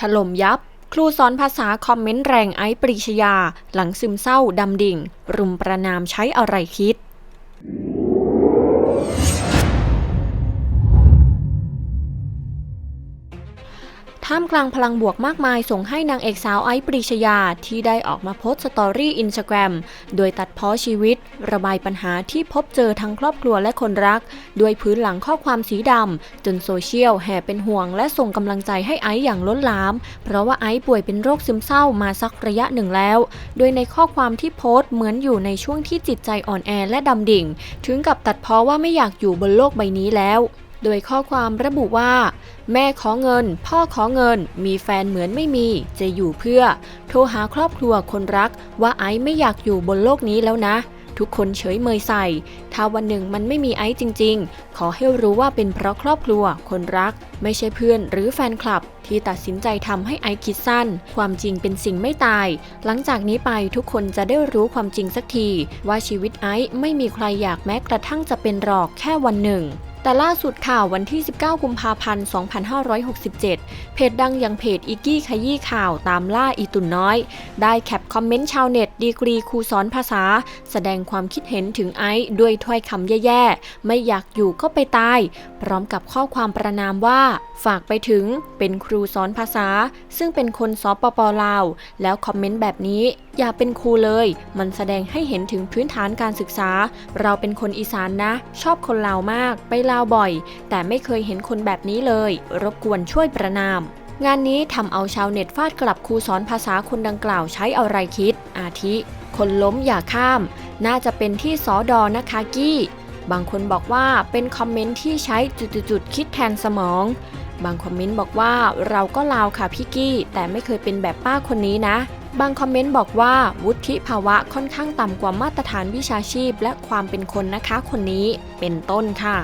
ถล่มยับ ครูสอนภาษาคอมเมนต์แรงไอ้ปริชยา หลังซึมเศร้าดำดิ่ง รุมประนามใช้อะไรคิด ท่ามกลางพลังบวกมากมายส่งให้นางเอกสาวไอซ์ปรีชยา ที่ได้ออกมาโพสต์สตอรี่อินสตาแกรมโดยตัดเพ้อชีวิต ระบายปัญหาที่พบเจอทั้งครอบครัวและคนรัก ด้วยพื้นหลังข้อความสีดำ จนโซเชียลแห่เป็นห่วงและส่งกำลังใจให้ไอซ์อย่างล้นหลาม เพราะว่าไอซ์ป่วยเป็นโรคซึมเศร้ามาสักระยะหนึ่งแล้ว โดยในข้อความที่โพสต์เหมือนอยู่ในช่วงที่จิตใจอ่อนแอและดำดิ่ง ถึงกับตัดเพ้อว่าไม่อยากอยู่บนโลกใบนี้แล้ว โดยข้อความระบุว่า แม่ขอเงิน พ่อขอเงิน มีแฟนเหมือนไม่มี จะอยู่เพื่อ โทรหาครอบครัวคนรัก ว่าไอซ์ไม่อยากอยู่บนโลกนี้แล้วนะ ทุกคนเฉยเมยใส่ ถ้าวันหนึ่งมันไม่มีไอซ์จริง ๆ ขอให้รู้ว่าเป็นเพราะครอบครัวคนรัก ไม่ใช่เพื่อนหรือแฟนคลับ ที่ตัดสินใจทำให้ไอซ์คิดสั้น ความจริงเป็นสิ่งไม่ตาย หลังจากนี้ไปทุกคนจะได้รู้ความจริงสักที ว่าชีวิตไอซ์ไม่มีใครอยากแม้กระทั่งจะเป็นหรอกแค่วันหนึ่ง แต่ล่าสุดข่าววันที่ 19 กุมภาพันธ์ 2567 เพจดังอย่างเพจอีกี้ขยี้ข่าวตามล่าอีตุนน้อย ได้แคปคอมเมนต์ชาวเน็ตดีกรีครูสอนภาษา แสดงความคิดเห็นถึงไอซ์ด้วยถ้อยคำแย่ๆ ไม่อยากอยู่ก็ไปตาย พร้อมกับข้อความประนามว่า ฝากไปถึงเป็นครูสอนภาษา ซึ่งเป็นคนสปปลาว แล้วคอมเมนต์แบบนี้ อย่าเป็นครูเลย มันแสดงให้เห็นถึงพื้นฐานการศึกษา เราเป็นคนอีสานนะ ชอบคนลาวมาก ไปลาวบ่อย แต่ไม่เคยเห็นคนแบบนี้เลย รบกวนช่วยประนาม งานนี้ทำเอาชาวเน็ตฟาดกลับครูสอนภาษาคนดังกล่าวใช้อะไรคิด อาทิ คนล้มอย่าข้าม น่าจะเป็นที่สอดอนะคะกี้ บางคนบอกว่าเป็นคอมเมนต์ที่ใช้จุดๆๆคิดแทนสมองบางคอมเมนต์บอกว่าเราก็ลาวค่ะพี่กี้ แต่ไม่เคยเป็นแบบป้าคนนี้นะ บางคอมเมนต์บอกว่าวุฒิภาวะค่อนข้างต่ำกว่ามาตรฐานวิชาชีพ และความเป็นคนนะคะคนนี้เป็นต้นค่ะ